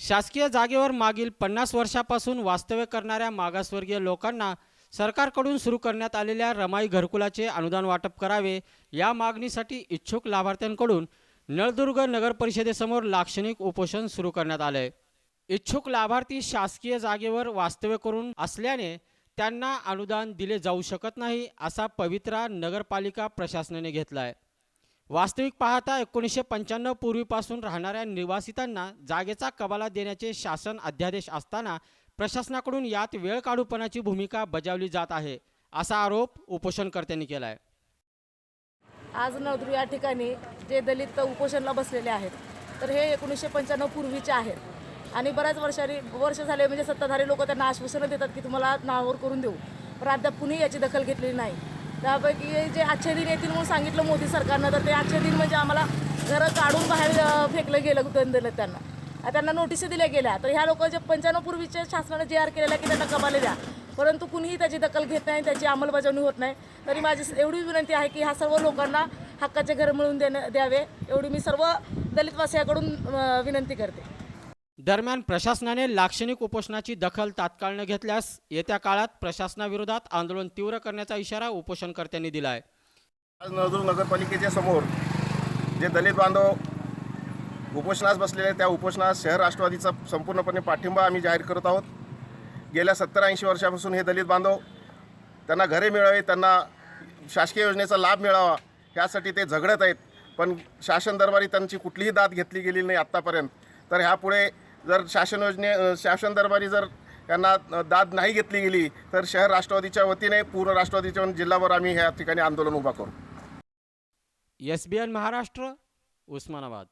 शासकीय जागेवर मागील पन्नास वर्षापासून वास्तव्य करणाऱ्या मागासवर्गीय लोकांना सरकारकडून सुरू करण्यात आलेल्या रमाई घरकुलाचे अनुदान वाटप करावे या मागणीसाठी इच्छुक लाभार्थ्यांकडून नळदुर्ग नगर परिषदेसमोर लाक्षणिक उपोषण सुरू करण्यात आले इच्छुक लाभार्थी शासकीय जागेवर वास्तव्य करून असल्याने त्यांना अनुदान दिले जाऊ शकत नाही असा पवित्रा नगरपालिका प्रशासनाने घेतला आहे वास्तविक पाहता एकोणीसशे पंच्याण्णव पूर्वीपासून राहणाऱ्या निवासितांना जागेचा कबाला देण्याचे शासन अध्यादेश असताना प्रशासनाकडून यात वेळ काढूपणाची भूमिका बजावली जात आहे असा आरोप उपोषणकर्त्यांनी केला आहे आज नवदुर्ग या ठिकाणी जे दलित उपोषणला बसलेले आहेत तर हे एकोणीसशे पंच्याण्णव पूर्वीचे आहेत. आणि बऱ्याच वर्षांनी वर्ष झाले म्हणजे सत्ताधारी लोक त्यांना आश्वासनं देतात की तुम्हाला नावावर करून देऊ. पण अद्याप कुणी याची दखल घेतलेली नाही. त्यापैकी जे आजचे दिन येतील म्हणून सांगितलं मोदी सरकारनं तर ते आजचे दिन म्हणजे आम्हाला घरं काढून बाहेर फेकलं गेलं दिलं त्यांना. त्यांना नोटिसी दिल्या गेल्या. तर ह्या लोक जे पंच्याण्णव पूर्वीच्या शासनाने जे आर केलेला की त्यांना कमाले द्या. परंतु कुणीही त्याची दखल घेत नाही त्याची अंमलबजावणी होत नाही. तरी माझी एवढी विनंती आहे की ह्या सर्व लोकांना हक्काचे घर मिळवून देणं द्यावे. एवढी मी सर्व दलितवासियाकडून विनंती करते. दरम्यान प्रशासनाने लाक्षणिक उपोषणाची दखल तात्काळ न घेतल्यास येत्या काळात प्रशासनाविरोधात आंदोलन तीव्र करण्याचा इशारा उपोषणकर्त्यांनी दिला आहे आज नळदुर्ग नगरपालिकेच्या समोर जे दलित बांधव उपोषणास बसलेले आहेत, त्या उपोषणास शहर राष्ट्रवादीचा संपूर्णपणे पाठिंबा आम्ही जाहीर करत आहोत. गेल्या सत्तर ऐंशी वर्षापासून हे दलित बांधव त्यांना घरे मिळावी त्यांना शासकीय योजनेचा लाभ मिळावा यासाठी ते झगडत आहेत. पण शासन दरबारी त्यांची कुठलीही दाद घेतली गेली नाही आत्तापर्यंत तर ह्यापुढे जर शासन योजने शासन दरबारी जर त्यांना दाद नाही घेतली गेली तर शहर राष्ट्रवादीच्या वतीने पूर्ण राष्ट्रवादीच्या जिल्हाभर आम्ही ह्या ठिकाणी आंदोलन उभा करू. S B N Maharashtra Osmanabad.